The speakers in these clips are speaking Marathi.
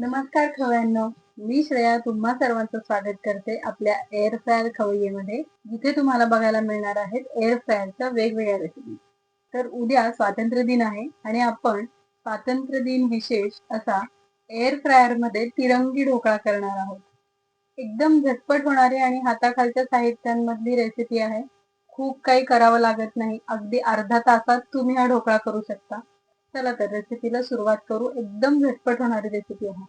नमस्कार खवयांनो. मी श्रेया तुम्हा सर्वांचं स्वागत करते आपल्या एअर फ्रायर खवय्येमध्ये जिथे तुम्हाला बघायला मिळणार आहेत एअर फ्रायरच्या वेगवेगळ्या रेसिपी तर उद्या स्वातंत्र्य दिन आहे आणि आपण स्वातंत्र्य दिन विशेष असा एअर फ्रायरमध्ये तिरंगी ढोकळा करणार आहोत. एकदम झटपट होणारी आणि हाताखालच्या साहित्यांमधली रेसिपी आहे. खूप काही करावं लागत नाही. अगदी अर्धा तासात तुम्ही हा ढोकळा करू शकता. चला तर रेसिपीला सुरुवात करू. एकदम झटपट होणारी रेसिपी आहे.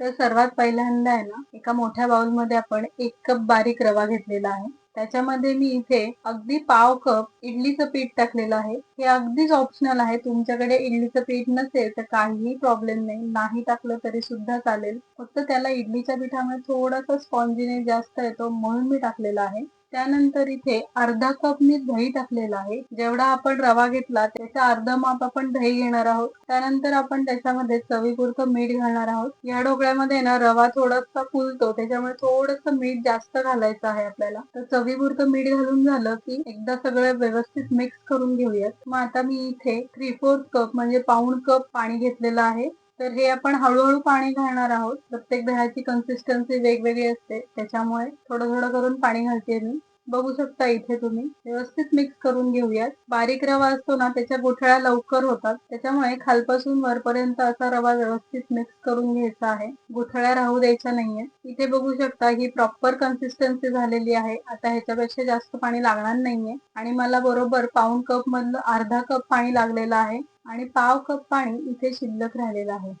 तर सर्वात पहिल्यांदा आहे ना एका मोठ्या बाउलमध्ये आपण एक कप बारीक रवा घेतलेला आहे. त्याच्यामध्ये मी इथे अगदी पाव कप इडलीचं पीठ टाकलेलं आहे. हे अगदीच ऑप्शनल आहे. तुमच्याकडे इडलीचं पीठ नसेल तर काहीही प्रॉब्लेम नाही. नाही टाकलं तरी सुद्धा चालेल. फक्त त्याला इडलीच्या पीठामुळे थोडासा स्पॉन्जीने जास्त येतो म्हणून मी टाकलेला आहे. त्यानंतर इथे अर्धा कप मी दही टाकलेला आहे. जेवढा आपण रवा घेतला त्याचा अर्धा माप आपण दही घेणार आहोत. त्यानंतर आपण त्याच्यामध्ये चवीपुरतं मीठ घालणार आहोत. या ढोकळ्यामध्ये ना रवा थोडासा फुलतो त्याच्यामुळे थोडस मीठ जास्त घालायचं आहे आपल्याला. तर चवीपुरतं मीठ घालून झालं की एकदा सगळं व्यवस्थित मिक्स करून घेऊयात. मग आता मी इथे थ्री फोर्थ कप म्हणजे पाऊण कप पाणी घेतलेलं आहे. तर हे आपण हळूहळू पाणी घालणार आहोत. प्रत्येक दह्याची कन्सिस्टन्सी वेगवेगळी असते. त्याच्यामुळे थोडं थोडं करून पाणी घालते मी. बघू शकता इथे तुम्ही. व्यवस्थित मिक्स करून घेऊयात. बारीक रवा असतो ना त्याच्या गुठळ्या लवकर होतात. त्याच्यामुळे खालपासून वरपर्यंत असा रवा व्यवस्थित मिक्स करून घ्यायचा आहे. गुठळ्या राहू द्यायच्या नाहीये इथे बघू शकता ही प्रॉपर कन्सिस्टन्सी झालेली आहे. आता ह्याच्यापेक्षा जास्त पाणी लागणार नाहीये. आणि मला बरोबर पाऊन कप मधलं अर्धा कप पाणी लागलेलं आहे. आणि पाव कप पाणी इथे शिल्लक राहिलेलं आहे.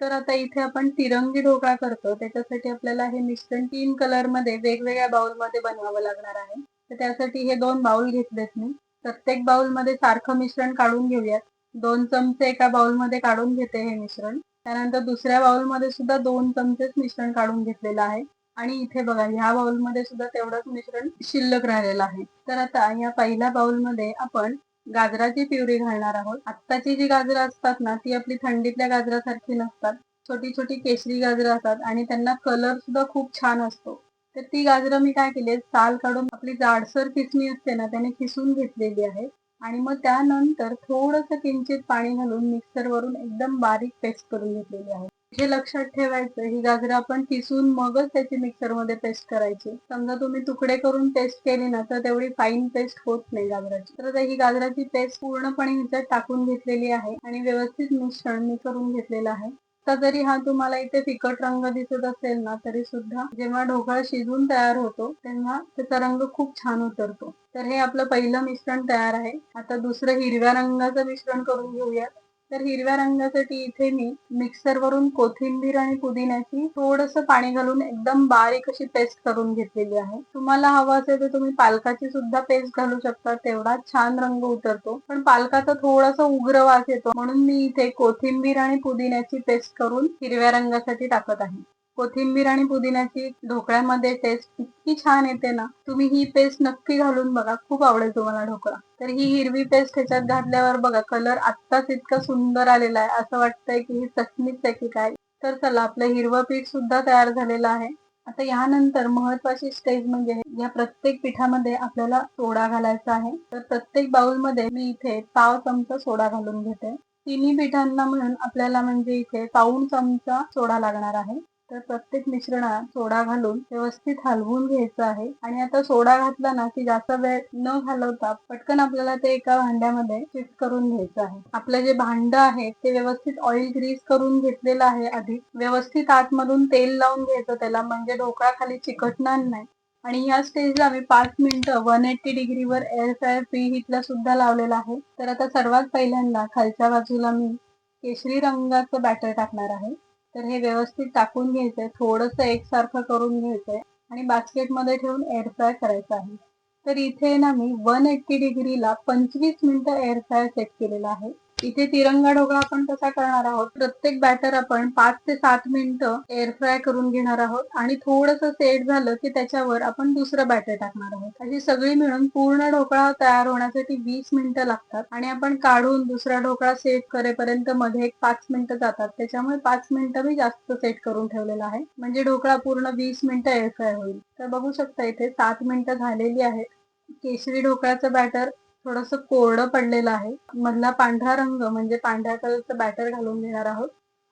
तर आता इथे आपण तिरंगी ढोकळा करतो. त्याच्यासाठी आपल्याला हे मिश्रण तीन कलरमध्ये वेगवेगळ्या बाउलमध्ये बनवावं लागणार आहे. तर त्यासाठी हे दोन बाउल घेतलेत मी. प्रत्येक बाउलमध्ये सारखं मिश्रण काढून घेऊयात. दोन चमचे एका बाउलमध्ये काढून घेते हे मिश्रण. त्यानंतर दुसऱ्या बाउलमध्ये सुद्धा दोन चमचेच मिश्रण काढून घेतलेलं आहे. आणि इथे बघा ह्या बाउलमध्ये सुद्धा तेवढंच मिश्रण शिल्लक राहिलेलं आहे. तर आता या पहिल्या बाउलमध्ये आपण गाजराची प्युरी घालणार आहोत. आत्ताची जी गाजरं असतात ना ती आपली थंडीतल्या गाजरासारखी नसतात. छोटी छोटी केशरी गाजरं असतात आणि त्यांना कलर सुद्धा खूप छान असतो. तर ती गाजरं मी काय केली साल काढून आपली जाडसर किसणी असते ना त्याने किसून घेतलेली आहे. आणि मग त्यानंतर थोडस किंचित पाणी घालून मिक्सरवरून एकदम बारीक पेस्ट करून घेतलेली आहे. हे लक्षात ठेवायचं ही गाजरं आपण किसून मगच त्याची मिक्सरमध्ये पेस्ट करायची. समजा तुम्ही तुकडे करून पेस्ट केली ना तर तेवढी फाईन पेस्ट होत नाही गाजराची. तर ही गाजराची पेस्ट पूर्णपणे ह्याच्यात टाकून घेतलेली आहे आणि व्यवस्थित मिश्रण मी करून घेतलेलं आहे. आता जरी हा तुम्हाला इथे फिकट रंग दिसत असेल ना तरी सुद्धा जेव्हा ढोकळा शिजून तयार होतो तेव्हा त्याचा रंग खूप छान उतरतो. तर हे आपलं पहिलं मिश्रण तयार आहे. आता दुसरं हिरव्या रंगाचं मिश्रण करून घेऊयात. तर हिरव्या रंगासाठी इथे मी मिक्सर वरून कोथिंबीर आणि पुदिन्याची थोडस पाणी घालून एकदम बारीक अशी पेस्ट करून घेतलेली आहे. तुम्हाला हवं असेल तर तुम्ही पालकाची सुद्धा पेस्ट घालू शकता. तेवढा छान रंग उतरतो. पण पालकाचा थोडासा उग्र वास येतो. म्हणून मी इथे कोथिंबीर आणि पुदिन्याची पेस्ट करून हिरव्या रंगासाठी टाकत आहे. कोथिंबीर आणि पुदिन्याची ढोकळ्यामध्ये टेस्ट इतकी छान येते ना तुम्ही ही पेस्ट नक्की घालून बघा खूप आवडेल तुम्हाला ढोकळा. तर ही हिरवी पेस्ट ह्याच्यात घातल्यावर बघा कलर आत्ताच इतका सुंदर आलेला आहे. असं वाटतंय की ही चटणीच आहे की काय? तर चला आपलं हिरवं पीठ सुद्धा तयार झालेलं आहे. आता यानंतर महत्वाची स्टेज म्हणजे या प्रत्येक पिठामध्ये आपल्याला सोडा घालायचा आहे. तर प्रत्येक बाउलमध्ये मी इथे पाव चमचा सोडा घालून घेते. तिन्ही पिठांना म्हणून आपल्याला म्हणजे इथे पाऊण चमचा सोडा लागणार आहे. तर प्रत्येक मिश्रणात सोडा घालून व्यवस्थित हलवून घ्यायचं आहे. आणि आता सोडा घातला ना की जास्त वेळ न घालवता पटकन आपल्याला ते एका भांड्यामध्ये शिफ्ट करून घ्यायचं आहे. आपलं जे भांड आहे ते व्यवस्थित ऑइल ग्रीस करून घेतलेलं आहे आधी. व्यवस्थित आतमधून तेल लावून घ्यायचं त्याला म्हणजे ढोकळा खाली चिकटणार नाही. आणि या स्टेजला मी पाच मिनिटं वन एट्टी डिग्रीवर एअर फ्रायर प्री हिटला सुद्धा लावलेला आहे. तर आता सर्वात पहिल्यांदा खालच्या बाजूला मी केशरी रंगाचं बॅटर टाकणार आहे. तर हे व्यवस्थित टाकून घ्यायचंय. थोडस एकसारखं करून घ्यायचंय. आणि बास्केटमध्ये ठेवून एअर फ्राय करायचं आहे. तर इथे ना मी वन एट्टी डिग्रीला पंचवीस मिनिटं एअर फ्राय सेट केलेला आहे. इथे तिरंगा ढोकळा आपण कसा करणार आहोत? प्रत्येक बॅटर आपण पाच ते सात मिनिटं एअर फ्राय करून घेणार आहोत आणि थोडस सेट झालं की त्याच्यावर आपण दुसरं बॅटर टाकणार आहोत. अशी सगळी मिळून पूर्ण ढोकळा तयार होण्यासाठी वीस मिनिटं लागतात आणि आपण काढून दुसरा ढोकळा सेट करेपर्यंत मध्ये एक पाच मिनिटं जातात. त्याच्यामुळे पाच मिनिटं मी जास्त सेट करून ठेवलेला आहे. म्हणजे ढोकळा पूर्ण वीस मिनिटं एअर फ्राय होईल. तर बघू शकता इथे सात मिनिटं झालेली आहेत. केशरी ढोकळ्याचं बॅटर थोडस कोरडं पडलेलं आहे. मधला पांढरा रंग म्हणजे पांढऱ्या कलरचं बॅटर घालून घेणार आहोत.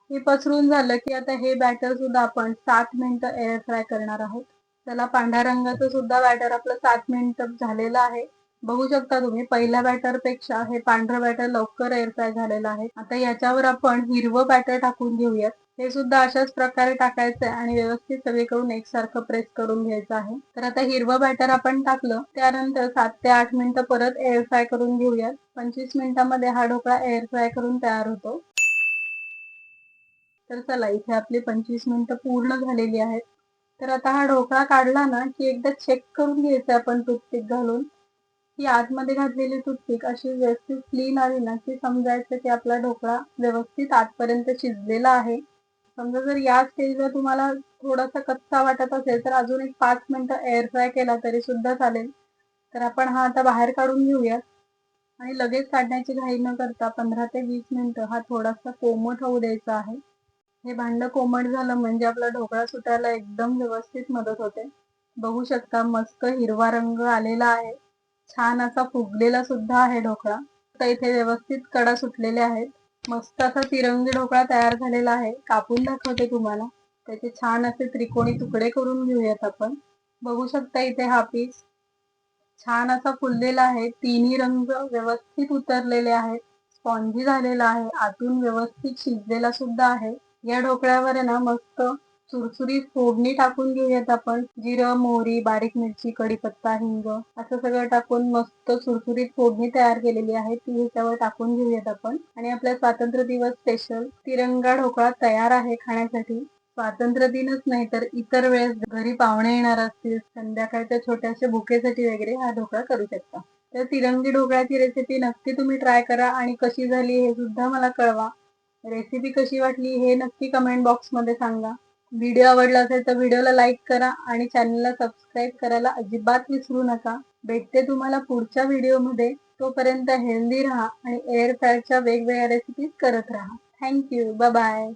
हे पसरून झालं की आता हे बॅटर सुद्धा आपण सात मिनिटं एअर फ्राय करणार आहोत. त्याला पांढऱ्या रंगाचं सुद्धा बॅटर आपलं सात मिनिटं झालेलं आहे. बघू शकता तुम्ही पहिल्या बॅटरपेक्षा हे पांढरं बॅटर लवकर एअर फ्राय झालेलं आहे. आता याच्यावर आपण हिरवं बॅटर टाकून घेऊयात. हे सुद्धा अशाच प्रकारे टाकायचं आहे आणि व्यवस्थित सगळीकडून एकसारखं प्रेस करून घ्यायचं आहे. तर आता हिरवं बॅटर आपण टाकलं त्यानंतर सात ते आठ मिनिटं परत एअर फ्राय करून घेऊयात. पंचवीस मिनिटांमध्ये हा ढोकळा एअर फ्राय करून तयार होतो. तर चला इथे आपली पंचवीस मिनिटं पूर्ण झालेली आहेत. तर आता हा ढोकळा काढला ना की एकदा चेक करून घ्यायचा आपण टूथपिक घालून. की आतमध्ये घातलेली टूथपिक अशी व्यवस्थित क्लीन आली ना की समजायचं की आपला ढोकळा व्यवस्थित आतपर्यंत शिजलेला आहे. समजा जर या स्टेजला तुम्हाला थोडासा कच्चा वाटत असेल तर अजून एक पाच मिनिटं एअर फ्राय केला तरी सुद्धा चालेल. तर आपण हा आता बाहेर काढून घेऊयात. आणि लगेच काढण्याची घाई न करता पंधरा ते वीस मिनिटं हा थोडासा कोमट होऊ द्यायचा आहे. हे भांडं कोमट झालं म्हणजे आपला ढोकळा सुटायला एकदम व्यवस्थित मदत होते. बघू शकता मस्त हिरवा रंग आलेला आहे. छान असा फुगलेला सुद्धा आहे ढोकळा. तर इथे व्यवस्थित कडा सुटलेले आहेत. मस्त असा तिरंगी ढोकळा तयार झालेला आहे. कापून दाखवते तुम्हाला. त्याचे छान असे त्रिकोणी तुकडे करून घेऊयात आपण. बघू शकता इथे हा पीस छान असा फुललेला आहे. तिन्ही रंग व्यवस्थित उतरलेले आहेत. स्पॉन्जी झालेला आहे. आतून व्यवस्थित शिजलेला सुद्धा आहे. या ढोकळ्यावर आहे ना मस्त सुरसुरीत फोडणी टाकून घेऊयात आपण. जिरं मोहरी बारीक मिरची कढीपत्ता हिंग असं सगळं टाकून मस्त सुरसुरीत फोडणी तयार केलेली आहे. ती ह्याच्यावर टाकून घेऊयात आपण. आणि आपला स्वातंत्र्य दिवस स्पेशल तिरंगा ढोकळा तयार आहे खाण्यासाठी. स्वातंत्र्य दिनच नाही तर इतर वेळेस घरी पाहुणे येणार असतील. संध्याकाळच्या छोट्याशा भुकेसाठी वगैरे हा ढोकळा करू शकता. तर तिरंगी ढोकळ्याची रेसिपी नक्की तुम्ही ट्राय करा आणि कशी झाली हे सुद्धा मला कळवा. रेसिपी कशी वाटली हे नक्की कमेंट बॉक्समध्ये सांगा. व्हिडिओ आवडला असेल तर व्हिडिओला लाईक करा आणि चॅनलला सबस्क्राईब करायला अजिबात विसरू नका. भेटते तुम्हाला पुढच्या व्हिडिओमध्ये. तोपर्यंत हेल्दी राहा आणि एअर फ्रायच्या वेगवेगळ्या रेसिपीज करत राहा. Thank you bye